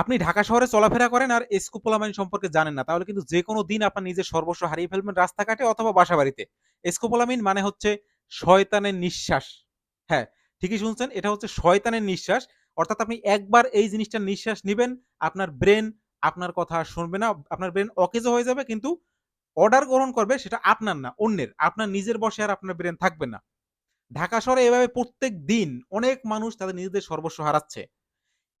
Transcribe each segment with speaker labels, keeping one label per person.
Speaker 1: আপনি ঢাকা শহরে চলাফেরা করেন আর স্কোপোলামাইন সম্পর্কে জানেন না, তাহলে কিন্তু যে কোনো দিন আপনার নিজের সর্বস্ব হারিয়ে ফেলবেন রাস্তাঘাটে অথবা বাসাবাড়িতে। স্কোপোলামিন মানে হচ্ছে শয়তানের নিঃশ্বাস। হ্যাঁ ঠিকই শুনছেন, এটা হচ্ছে শয়তানের নিঃশ্বাস, অর্থাৎ আপনি একবার এই জিনিসটার নিঃশ্বাস নেবেন, আপনার ব্রেন আপনার কথা শুনবে না, আপনার ব্রেন অকেজো হয়ে যাবে, কিন্তু অর্ডার গ্রহণ করবে সেটা আপনার না, অন্যের, আপনার নিজের বসে আর আপনার ব্রেন থাকবে না। ঢাকা শহরে এভাবে প্রত্যেক দিন অনেক মানুষ তাদের নিজেদের সর্বস্ব হারাচ্ছে।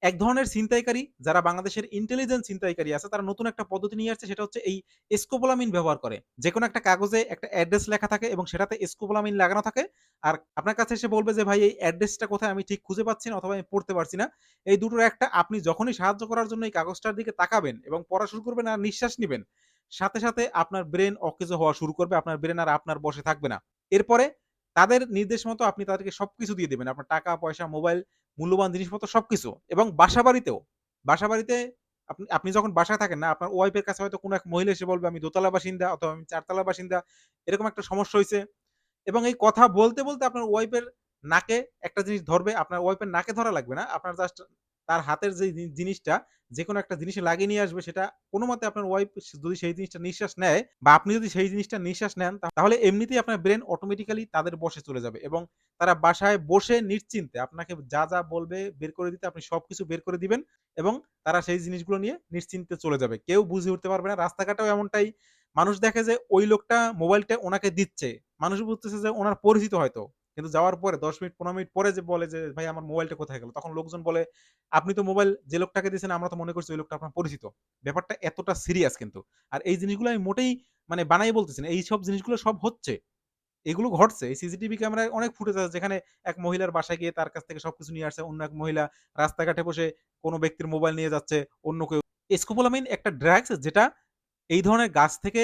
Speaker 1: এক ধরনের ছিনতাইকারী, যারা বাংলাদেশের ইন্টেলিজেন্স ছিনতাইকারী আছে, তারা নতুন একটা পদ্ধতি নিয়ে আসছে, সেটা হচ্ছে এই স্কোপোলামিন ব্যবহার করে। যে কোনো একটা কাগজে একটা অ্যাড্রেস লেখা থাকে এবং সেটাতে স্কোপোলামিন লাগানো থাকে। আর আপনার কাছে এসে বলবে যে, ভাই, এই অ্যাড্রেসটা কোথায়? আমি ঠিক খুঁজে পাচ্ছি না অথবা আমি পড়তে পারছি না। এই দুটোর একটা, আপনি যখনই সাহায্য করার জন্য এই কাগজটার দিকে তাকাবেন এবং পড়া শুরু করবেন আর নিঃশ্বাস নেবেন, সাথে সাথে আপনার ব্রেন অকেজো হওয়া শুরু করবে, আপনার ব্রেন আর আপনার বসে থাকবে না। এরপরে তাদের নির্দেশ মতো আপনি তাদেরকে সবকিছু দিয়ে দেবেন। আপনার টাকা, পয়সা, মোবাইল, মূল্যবান জিনিসপত্র, সবকিছু। এবং বাসা বাড়িতেও বাসা বাড়িতে আপনি আপনি যখন বাসায় থাকেন না, আপনার ওয়াইফের কাছে হয়তো কোনো এক মহিলা এসে বলবে, আমি দোতলা বাসিন্দা অথবা আমি চারতলা বাসিন্দা, এরকম একটা সমস্যা হয়েছে এবং এই কথা বলতে বলতে আপনার ওয়াইফের নাকে একটা জিনিস ধরবে। আপনার ওয়াইফের নাকে ধরা লাগবে না। আপনার জাস্ট তার হাতের যে জিনিসটা যে কোনো একটা জিনিসে লাগিয়ে নিয়ে আসবে, সেটা কোনো মতে আপনার ওয়াইফ যদি সেই জিনিসটা নিঃশ্বাস নেয় বা আপনি যদি সেই জিনিসটা নিঃশ্বাস নেন তাহলে এমনিতেই আপনার ব্রেন অটোমেটিক্যালি তাদের বসে চলে যাবে এবং তারা বাসায় বসে নিশ্চিন্তে আপনাকে যা যা বলবে বের করে দিতে, আপনি সবকিছু বের করে দিবেন এবং তারা সেই জিনিসগুলো নিয়ে নিশ্চিন্তে চলে যাবে। কেউ বুঝে উঠতে পারবে না, রাস্তাঘাটেও এমনটাই। মানুষ দেখে যে ওই লোকটা মোবাইলটা ওনাকে দিচ্ছে। মানুষ বুঝতেছে যে ওনার পরিচিত হয়তো। কিন্তু যাওয়ার পরে, দশ মিনিট, পনেরো মিনিট পরে যে বলে যে, ভাই, আমার মোবাইলটা কোথায় গেল? তখন লোকজন বলে আপনি তো মোবাইল যে লোকটাকে দিয়েছেন, আমরা তো মনে করছি ওই লোকটা আপনার পরিচিত। ব্যাপারটা এতটা সিরিয়াস কিন্তু। আর এই জিনিসগুলো আমি মোটেই মানে বানাই বলতেছি না এই সব জিনিসগুলো সব হচ্ছে। এগুলো ঘটছে। এই সিসিটিভি ক্যামেরায় অনেক ফুটেজ আছে যেখানে এক মহিলার বাসায় গিয়ে তার কাছ থেকে সবকিছু নিয়ে আসছে, অন্য এক মহিলা রাস্তাঘাটে বসে কোনো ব্যক্তির মোবাইল নিয়ে যাচ্ছে, অন্য কেউ। স্কোপোলামিন একটা ড্রাগস যেটা এই ধরনের গাছ থেকে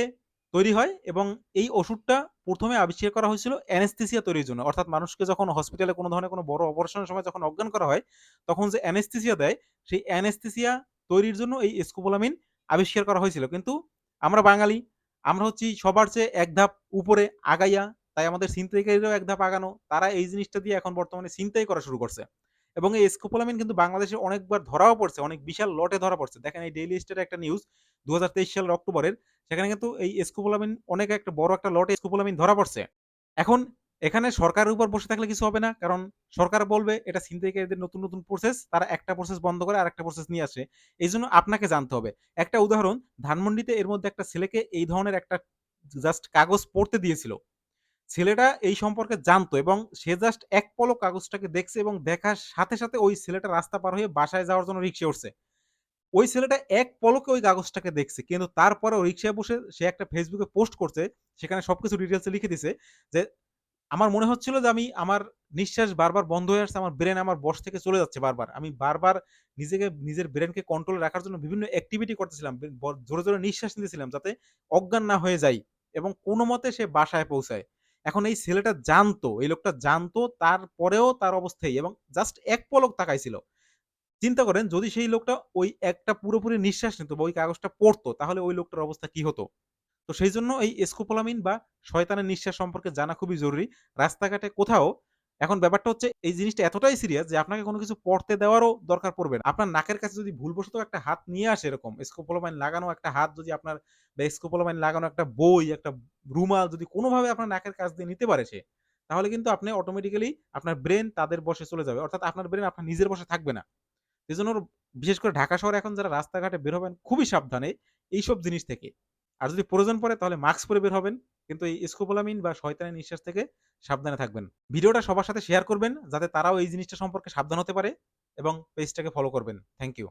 Speaker 1: তৈরি হয় এবং এই ওষুধটা প্রথমে আবিষ্কার করা হয়েছিল অ্যানেস্থেসিয়া তৈরির জন্য। অর্থাৎ মানুষকে যখন হসপিটালে কোনো ধরনের কোনো বড় অপারেশনের সময় যখন অজ্ঞান করা হয়, তখন যে অ্যানেস্থেসিয়া দেয়, সেই অ্যানেস্থেসিয়া তৈরির জন্য এই স্কোপোলামিন আবিষ্কার করা হয়েছিল। কিন্তু আমরা বাঙালি, আমরা হচ্ছি সবার চেয়ে এক ধাপ উপরে আগাইয়া, তাই আমাদের ছিনতাইকারীরাও এক ধাপ আগানো, তারা এই জিনিসটা দিয়ে এখন বর্তমানে ছিনতাই করা শুরু করছে। এবং এই স্কোপোলামিন কিন্তু বাংলাদেশে অনেকবার ধরাও পড়ছে, অনেক বিশাল লটে ধরা পড়ছে। দেখেন এই ডেইলি স্টারের একটা নিউজ দু সালের অক্টোবরের, সেখানে কিন্তু এই স্কোপোলামিন অনেক একটা বড় একটা লটে স্কোপোলামিন ধরা পড়ছে। এখন এখানে সরকারের উপর বসে থাকলে কিছু হবে না, কারণ সরকার বলবে এটা ছিনতাইকারীদের নতুন নতুন প্রসেস তারা একটা প্রসেস বন্ধ করে আর একটা প্রসেস নিয়ে আসে। এই জন্য আপনাকে জানতে হবে। একটা উদাহরণ, ধানমন্ডিতে এর মধ্যে একটা ছেলেকে এই ধরনের একটা জাস্ট কাগজ পড়তে দিয়েছিল। ছেলেটা এই সম্পর্কে জানতো এবং সে জাস্ট এক পলক কাগজটাকে দেখছে এবং দেখার সাথে সাথে ওই ছেলেটা রাস্তা পার হয়ে বাসায় যাওয়ার জন্য রিক্সা উঠছে। ওই ছেলেটা এক পলকে ওই কাগজটাকে দেখছে। কিন্তু তারপরেও রিক্সায় বসে সে একটা ফেসবুকে পোস্ট করছে, সেখানে সবকিছু ডিটেলসে লিখে দিছে যে, আমার মনে হচ্ছিল যে আমি আমার নিঃশ্বাস বারবার বন্ধ হয়ে আসছে, আমার ব্রেন আমার বশ থেকে চলে যাচ্ছে বারবার। আমি বারবার নিজেকে, নিজের ব্রেনকে কন্ট্রোল রাখার জন্য বিভিন্ন অ্যাক্টিভিটি করতেছিলাম জোরে জোরে নিঃশ্বাস নিতেছিলাম যাতে অজ্ঞান না হয়ে যাই এবং কোনো মতে সে বাসায় পৌঁছায়। এখন এই ছেলেটা জানতো, এই লোকটা জানতো, তারপরেও তার অবস্থায় এবং জাস্ট এক পলক তাকাইছিল। চিন্তা করেন যদি সেই লোকটা ওই একটা পুরোপুরি নিঃশ্বাস নিত বা ওই কাগজটা পড়তো, তাহলে ওই লোকটার অবস্থা কি হতো? তো সেই জন্য এই স্কোপোলামিন বা শয়তানের নিঃশ্বাস সম্পর্কে জানা খুবই জরুরি। রাস্তাঘাটে কোথাও, এখন ব্যাপারটা হচ্ছে এই জিনিসটা এতটাই সিরিয়াস যে আপনাকে কোনো কিছু পড়তে দেওয়ারও দরকার পড়বে না। আপনার নাকের কাছে যদি ভুলবশত একটা হাত নিয়ে আসে এরকম স্কোপোলামাইন লাগানো একটা হাত যদি আপনার বা স্কোপোলামাইন লাগানো একটা বই, একটা রুমাল যদি কোনোভাবে আপনার নাকের কাছ দিয়ে নিতে পারে সে, তাহলে কিন্তু আপনি অটোমেটিক্যালি আপনার ব্রেন তাদের বসে চলে যাবে। অর্থাৎ আপনার ব্রেন আপনার নিজের বসে থাকবে না। এজন্য বিশেষ করে ঢাকা শহরে এখন যারা রাস্তাঘাটে বের হবেন, খুবই সাবধানে এইসব জিনিস থেকে। আর যদি প্রয়োজন পড়ে তাহলে মাস্ক পরে বের হবেন, কিন্তু এই স্কোপোলামিন বা শয়তানি নিঃশ্বাস থেকে সাবধানে থাকবেন। ভিডিওটা সবার সাথে শেয়ার করবেন, যাতে তারাও এই জিনিসটা সম্পর্কে সাবধান হতে পারে এবং পেজটাকে ফলো করবেন। Thank you